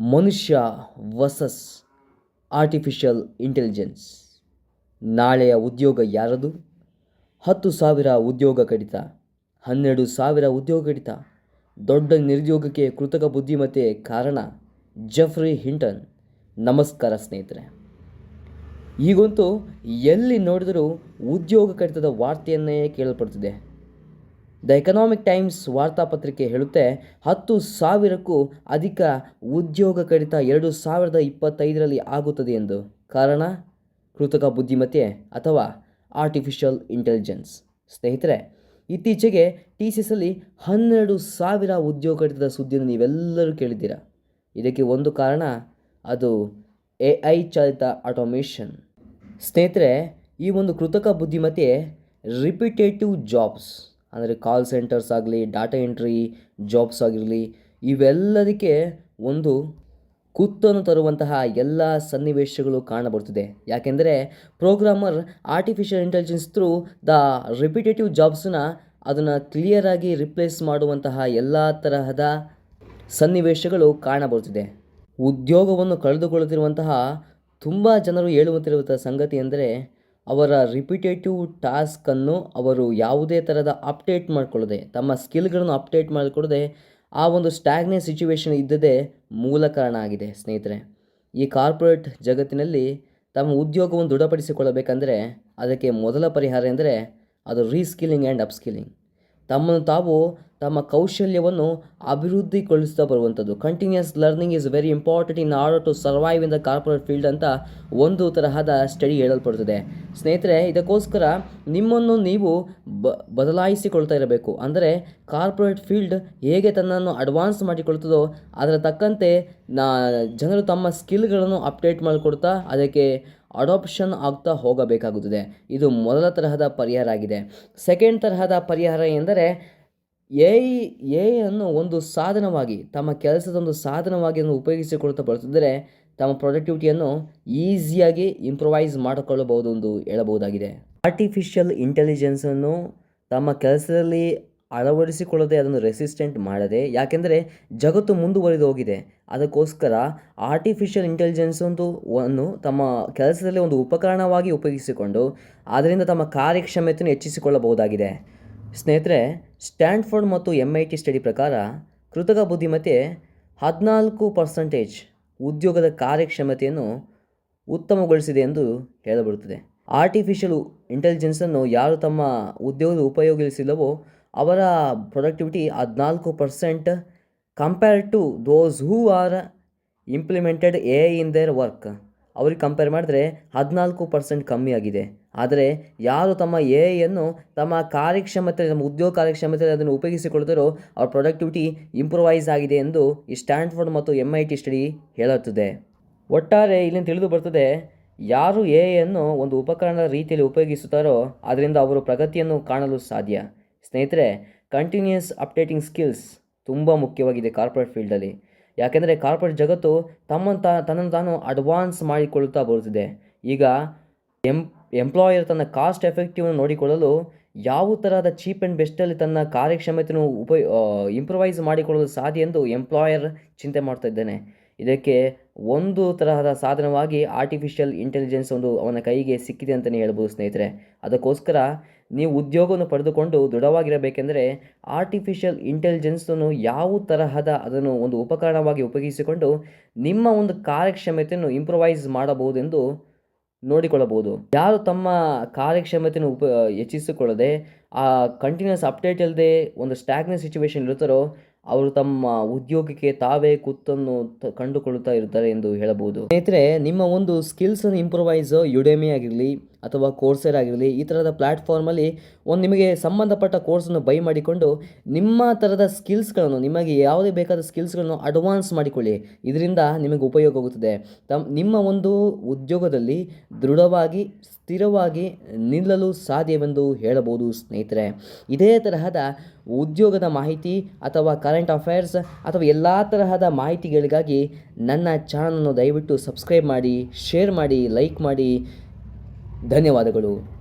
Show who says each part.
Speaker 1: ಮನುಷ್ಯ ವಸಸ್ artificial intelligence ನಾಳೆಯ ಉದ್ಯೋಗ ಯಾರದು? ಹತ್ತು ಸಾವಿರ ಉದ್ಯೋಗ ಕಡಿತ. ಹನ್ನೆರಡು ಸಾವಿರ ಉದ್ಯೋಗ ಕಡಿತ. ದೊಡ್ಡ ನಿರುದ್ಯೋಗಕ್ಕೆ ಕೃತಕ ಬುದ್ಧಿಮತ್ತೆ ಕಾರಣ ಜಫ್ರಿ ಹಿಂಟನ್ ನಮಸ್ಕಾರ ಸ್ನೇಹಿತರೆ. ಈಗಂತೂ ಎಲ್ಲಿ ನೋಡಿದರೂ ಉದ್ಯೋಗ ಕಡಿತದ ವಾರ್ತೆಯನ್ನೇ ಕೇಳಲ್ಪಡ್ತಿದೆ. ದ ಎಕನಾಮಿಕ್ ಟೈಮ್ಸ್ ವಾರ್ತಾಪತ್ರಿಕೆ ಹೇಳುತ್ತೆ, ಹತ್ತು ಸಾವಿರಕ್ಕೂ ಅಧಿಕ ಉದ್ಯೋಗ ಕಡಿತ ಎರಡು ಸಾವಿರದ ಇಪ್ಪತ್ತೈದರಲ್ಲಿ ಆಗುತ್ತದೆ ಎಂದು. ಕಾರಣ? ಕೃತಕ ಬುದ್ಧಿಮತ್ತೆ ಅಥವಾ ಆರ್ಟಿಫಿಷಿಯಲ್ ಇಂಟೆಲಿಜೆನ್ಸ್ ಸ್ನೇಹಿತರೆ, ಇತ್ತೀಚೆಗೆ ಟಿ ಸಿ ಎಸ್ಸಲ್ಲಿ ಹನ್ನೆರಡು ಸಾವಿರ ಉದ್ಯೋಗ ಕಡಿತದ ಸುದ್ದಿಯನ್ನು ನೀವೆಲ್ಲರೂ ಕೇಳಿದ್ದೀರಾ? ಇದಕ್ಕೆ ಒಂದು ಕಾರಣ, ಅದು ಎ ಐ ಚಾಲಿತ ಆಟೋಮೇಷನ್ ಸ್ನೇಹಿತರೆ, ಈ ಒಂದು ಕೃತಕ ಬುದ್ಧಿಮತ್ತೆ ರಿಪಿಟೇಟಿವ್ ಜಾಬ್ಸ್ ಅಂದರೆ ಕಾಲ್ ಸೆಂಟರ್ಸ್ ಆಗಲಿ ಡಾಟಾ ಎಂಟ್ರಿ ಜಾಬ್ಸ್ ಆಗಿರಲಿ, ಇವೆಲ್ಲದಕ್ಕೆ ಒಂದು ಕುತ್ತನ್ನು ತರುವಂತಹ ಎಲ್ಲ ಸನ್ನಿವೇಶಗಳು ಕಾಣಬರುತ್ತಿದೆ. ಯಾಕೆಂದರೆ programmer artificial intelligence through the repetitive ಜಾಬ್ಸನ್ನ ಅದನ್ನು ಕ್ಲಿಯರಾಗಿ ರಿಪ್ಲೇಸ್ ಮಾಡುವಂತಹ ಎಲ್ಲ ತರಹದ ಸನ್ನಿವೇಶಗಳು ಕಾಣಬರುತ್ತಿದೆ. ಉದ್ಯೋಗವನ್ನು ಕಳೆದುಕೊಳ್ಳುತ್ತಿರುವಂತಹ ತುಂಬ ಜನರು ಹೇಳುವಂತಿರುವಂಥ ಸಂಗತಿ ಎಂದರೆ ಅವರ ರಿಪಿಟೇಟಿವ್ ಟಾಸ್ಕನ್ನು ಅವರು ಯಾವುದೇ ಥರದ ಅಪ್ಡೇಟ್ ಮಾಡಿಕೊಳ್ಳದೆ, ತಮ್ಮ ಸ್ಕಿಲ್ಗಳನ್ನು ಅಪ್ಡೇಟ್ ಮಾಡಿಕೊಳ್ಳದೆ, ಆ ಒಂದು ಸ್ಟ್ಯಾಗ್ನೆ ಸಿಚುವೇಶನ್ ಇದ್ದದೇ ಮೂಲ ಕಾರಣ ಆಗಿದೆ ಸ್ನೇಹಿತರೆ. ಈ ಕಾರ್ಪೊರೇಟ್ ಜಗತ್ತಿನಲ್ಲಿ ತಮ್ಮ ಉದ್ಯೋಗವನ್ನು ದೃಢಪಡಿಸಿಕೊಳ್ಳಬೇಕಂದರೆ, ಅದಕ್ಕೆ ಮೊದಲ ಪರಿಹಾರ ಎಂದರೆ ಅದು ರೀಸ್ಕಿಲ್ಲಿಂಗ್ ಆ್ಯಂಡ್ ಅಪ್ಸ್ಕಿಲ್ಲಿಂಗ್ ತಮ್ಮನ್ನು ತಾವು ತಮ್ಮ ಕೌಶಲ್ಯವನ್ನು ಅಭಿವೃದ್ಧಿಗೊಳಿಸ್ತಾ ಬರುವಂಥದ್ದು. Continuous learning is very important in order to survive in the corporate field ಅಂತ ಒಂದು ತರಹದ ಸ್ಟಡಿ ಹೇಳಲ್ಪಡುತ್ತದೆ. ಸ್ನೇಹಿತರೆ, ಇದಕ್ಕೋಸ್ಕರ ನಿಮ್ಮನ್ನು ನೀವು ಬ, ಬದಲಾಯಿಸಿಕೊಳ್ತಾ ಇರಬೇಕು. ಅಂದರೆ ಕಾರ್ಪೊರೇಟ್ ಫೀಲ್ಡ್ ಹೇಗೆ ತನ್ನನ್ನು ಅಡ್ವಾನ್ಸ್ ಮಾಡಿಕೊಳ್ತದೋ ಅದರ ತಕ್ಕಂತೆ ನಾ, ಜನರು ತಮ್ಮ ಸ್ಕಿಲ್ಗಳನ್ನು ಅಪ್ಡೇಟ್ ಮಾಡಿಕೊಡ್ತಾ ಅದಕ್ಕೆ ಅಡಾಪ್ಷನ್ ಆಗ್ತಾ ಹೋಗಬೇಕಾಗುತ್ತದೆ. ಇದು ಮೊದಲ ತರಹದ ಪರಿಹಾರ ಆಗಿದೆ. ಸೆಕೆಂಡ್ ತರಹದ ಪರಿಹಾರ ಎಂದರೆ ಎ ಎ ಅನ್ನು ಒಂದು ಸಾಧನವಾಗಿ, ತಮ್ಮ ಕೆಲಸದ ಒಂದು ಸಾಧನವಾಗಿ ಉಪಯೋಗಿಸಿಕೊಳ್ಳುತ್ತಾ ಬರುತ್ತಿದ್ದರೆ ತಮ್ಮ ಪ್ರೊಡಕ್ಟಿವಿಟಿಯನ್ನು ಈಸಿಯಾಗಿ ಇಂಪ್ರೊವೈಸ್ ಮಾಡಿಕೊಳ್ಳಬಹುದು ಎಂದು ಹೇಳಬಹುದಾಗಿದೆ. ಆರ್ಟಿಫಿಷಿಯಲ್ ಇಂಟೆಲಿಜೆನ್ಸನ್ನು ತಮ್ಮ ಕೆಲಸದಲ್ಲಿ ಅಳವಡಿಸಿಕೊಳ್ಳದೆ ಅದನ್ನು ರೆಸಿಸ್ಟೆಂಟ್ ಮಾಡದೆ, ಯಾಕೆಂದರೆ ಜಗತ್ತು ಮುಂದುವರಿದು ಹೋಗಿದೆ. ಅದಕ್ಕೋಸ್ಕರ ಆರ್ಟಿಫಿಷಿಯಲ್ ಇಂಟೆಲಿಜೆನ್ಸ್ ಒಂದು ಒಂದು ತಮ್ಮ ಕೆಲಸದಲ್ಲಿ ಒಂದು ಉಪಕರಣವಾಗಿ ಉಪಯೋಗಿಸಿಕೊಂಡು, ಅದರಿಂದ ತಮ್ಮ ಕಾರ್ಯಕ್ಷಮತೆಯನ್ನು ಹೆಚ್ಚಿಸಿಕೊಳ್ಳಬಹುದಾಗಿದೆ. ಸ್ನೇಹಿತರೆ ಸ್ಟ್ಯಾಂಡ್ಫೋರ್ಡ್ ಮತ್ತು ಎಂ ಐ ಟಿ ಸ್ಟಡಿ ಪ್ರಕಾರ ಕೃತಕ ಬುದ್ಧಿಮತ್ತೆ ಹದಿನಾಲ್ಕು ಪರ್ಸೆಂಟೇಜ್ ಉದ್ಯೋಗದ ಕಾರ್ಯಕ್ಷಮತೆಯನ್ನು ಉತ್ತಮಗೊಳಿಸಿದೆ ಎಂದು ಹೇಳಬರುತ್ತದೆ ಆರ್ಟಿಫಿಷಿಯಲ್ ಇಂಟೆಲಿಜೆನ್ಸನ್ನು ಯಾರು ತಮ್ಮ ಉದ್ಯೋಗದ ಉಪಯೋಗಿಸಿಲ್ಲವೋ ಅವರ ಪ್ರೊಡಕ್ಟಿವಿಟಿ ಹದಿನಾಲ್ಕು percent compare to those who are implemented a in their work ಅವ್ರಿಗೆ ಕಂಪೇರ್ ಮಾಡಿದ್ರೆ ಹದಿನಾಲ್ಕು ಪರ್ಸೆಂಟ್ ಕಮ್ಮಿ ಆಗಿದೆ. ಆದರೆ ಯಾರು ತಮ್ಮ ಎ ಐಯನ್ನು ತಮ್ಮ ಕಾರ್ಯಕ್ಷಮತೆ, ತಮ್ಮ ಉದ್ಯೋಗ ಕಾರ್ಯಕ್ಷಮತೆ ಅದನ್ನು ಉಪಯೋಗಿಸಿಕೊಳ್ತಾರೋ ಅವ್ರ ಪ್ರೊಡಕ್ಟಿವಿಟಿ ಇಂಪ್ರೂವೈಸ್ ಆಗಿದೆ ಎಂದು ಈ ಸ್ಟ್ಯಾಂಡ್ಫೋರ್ಡ್ ಮತ್ತು ಎಂ ಐ ಟಿ ಸ್ಟಡಿ ಹೇಳುತ್ತದೆ. ಒಟ್ಟಾರೆ ಇಲ್ಲಿಂದ ತಿಳಿದು ಬರ್ತದೆ, ಯಾರು ಎ ಐಯನ್ನು ಒಂದು ಉಪಕರಣದ ರೀತಿಯಲ್ಲಿ ಉಪಯೋಗಿಸುತ್ತಾರೋ ಅದರಿಂದ ಅವರು ಪ್ರಗತಿಯನ್ನು ಕಾಣಲು ಸಾಧ್ಯ. ಸ್ನೇಹಿತರೆ ಕಂಟಿನ್ಯೂಸ್ ಅಪ್ಡೇಟಿಂಗ್ ಸ್ಕಿಲ್ಸ್ ತುಂಬ ಮುಖ್ಯವಾಗಿದೆ ಕಾರ್ಪೊರೇಟ್ ಫೀಲ್ಡಲ್ಲಿ ಯಾಕೆಂದರೆ ಕಾರ್ಪೊರೇಟ್ ಜಗತ್ತು ತಮ್ಮನ್ನು ತಾ ತನ್ನನ್ನು ತಾನು ಅಡ್ವಾನ್ಸ್ ಮಾಡಿಕೊಳ್ಳುತ್ತಾ ಬರುತ್ತಿದೆ. ಈಗ ಎಂ ಎಂಪ್ಲಾಯರ್ ತನ್ನ ಕಾಸ್ಟ್ ಎಫೆಕ್ಟಿವ್ ನೋಡಿಕೊಳ್ಳಲು ಯಾವ ಥರದ ಚೀಪ್ ಆ್ಯಂಡ್ ಬೆಸ್ಟಲ್ಲಿ ತನ್ನ ಕಾರ್ಯಕ್ಷಮತೆಯನ್ನು ಉಪ ಇಂಪ್ರೊವೈಸ್ ಮಾಡಿಕೊಳ್ಳಲು ಸಾಧ್ಯ ಎಂದು ಎಂಪ್ಲಾಯರ್ ಚಿಂತೆ ಮಾಡ್ತಾ ಇದ್ದಾನೆ. ಇದಕ್ಕೆ ಒಂದು ತರಹದ ಸಾಧನವಾಗಿ ಆರ್ಟಿಫಿಷಿಯಲ್ ಇಂಟೆಲಿಜೆನ್ಸ್ ಒಂದು ಅವನ ಕೈಗೆ ಸಿಕ್ಕಿದೆ ಅಂತಲೇ ಹೇಳ್ಬೋದು ಸ್ನೇಹಿತರೆ. ಅದಕ್ಕೋಸ್ಕರ ನೀವು ಉದ್ಯೋಗವನ್ನು ಪಡೆದುಕೊಂಡು ದೃಢವಾಗಿರಬೇಕೆಂದರೆ ಆರ್ಟಿಫಿಷಿಯಲ್ ಇಂಟೆಲಿಜೆನ್ಸನ್ನು ಯಾವ ತರಹದ ಅದನ್ನು ಒಂದು ಉಪಕರಣವಾಗಿ ಉಪಯೋಗಿಸಿಕೊಂಡು ನಿಮ್ಮ ಒಂದು ಕಾರ್ಯಕ್ಷಮತೆಯನ್ನು ಇಂಪ್ರೊವೈಸ್ ಮಾಡಬಹುದೆಂದು ನೋಡಿಕೊಳ್ಳಬಹುದು. ಯಾರು ತಮ್ಮ ಕಾರ್ಯಕ್ಷಮತೆಯನ್ನು ಉಪ, ಹೆಚ್ಚಿಸಿಕೊಳ್ಳದೆ ಆ ಕಂಟಿನ್ಯೂಸ್ ಅಪ್ಡೇಟ್ ಇಲ್ಲದೆ ಒಂದು ಸ್ಟ್ಯಾಗ್ನೆಸ್ ಸಿಚುವೇಶನ್ ಇರುತ್ತಾರೋ ಅವರು ತಮ್ಮ ಉದ್ಯೋಗಕ್ಕೆ ತಾವೇ ಕುತ್ತನ್ನು ಕಂಡುಕೊಳ್ಳುತ್ತಾ ಇರ್ತಾರೆ ಎಂದು ಹೇಳಬಹುದು. ಸ್ನೇಹಿತರೆ, ನಿಮ್ಮ ಒಂದು ಸ್ಕಿಲ್ಸನ್ನು ಇಂಪ್ರೊವೈಸ್ ಯುಡೆಮಿ ಆಗಿರಲಿ ಅಥವಾ ಕೋರ್ಸೇರ್ ಆಗಿರಲಿ, ಈ ಥರದ ಪ್ಲ್ಯಾಟ್ಫಾರ್ಮಲ್ಲಿ ಒಂದು ನಿಮಗೆ ಸಂಬಂಧಪಟ್ಟ ಕೋರ್ಸನ್ನು ಬೈ ಮಾಡಿಕೊಂಡು ನಿಮ್ಮ ಥರದ ಸ್ಕಿಲ್ಸ್ಗಳನ್ನು ನಿಮಗೆ ಯಾವುದೇ ಬೇಕಾದ ಸ್ಕಿಲ್ಸ್ಗಳನ್ನು ಅಡ್ವಾನ್ಸ್ ಮಾಡಿಕೊಳ್ಳಿ. ಇದರಿಂದ ನಿಮಗೆ ಉಪಯೋಗ ಆಗುತ್ತದೆ. ನಿಮ್ಮ ಒಂದು ಉದ್ಯೋಗದಲ್ಲಿ ದೃಢವಾಗಿ, ಸ್ಥಿರವಾಗಿ ನಿಲ್ಲಲು ಸಾಧ್ಯವೆಂದು ಹೇಳಬಹುದು ಸ್ನೇಹಿತರೆ. ಇದೇ ತರಹದ ಉದ್ಯೋಗದ ಮಾಹಿತಿ ಅಥವಾ ಕರೆಂಟ್ ಅಫೇರ್ಸ್ ಅಥವಾ ಎಲ್ಲ ತರಹದ ಮಾಹಿತಿಗಳಿಗಾಗಿ ನನ್ನ ಚಾನಲನ್ನು ದಯವಿಟ್ಟು ಸಬ್ಸ್ಕ್ರೈಬ್ ಮಾಡಿ ಶೇರ್ ಮಾಡಿ ಲೈಕ್ ಮಾಡಿ. ಧನ್ಯವಾದಗಳು.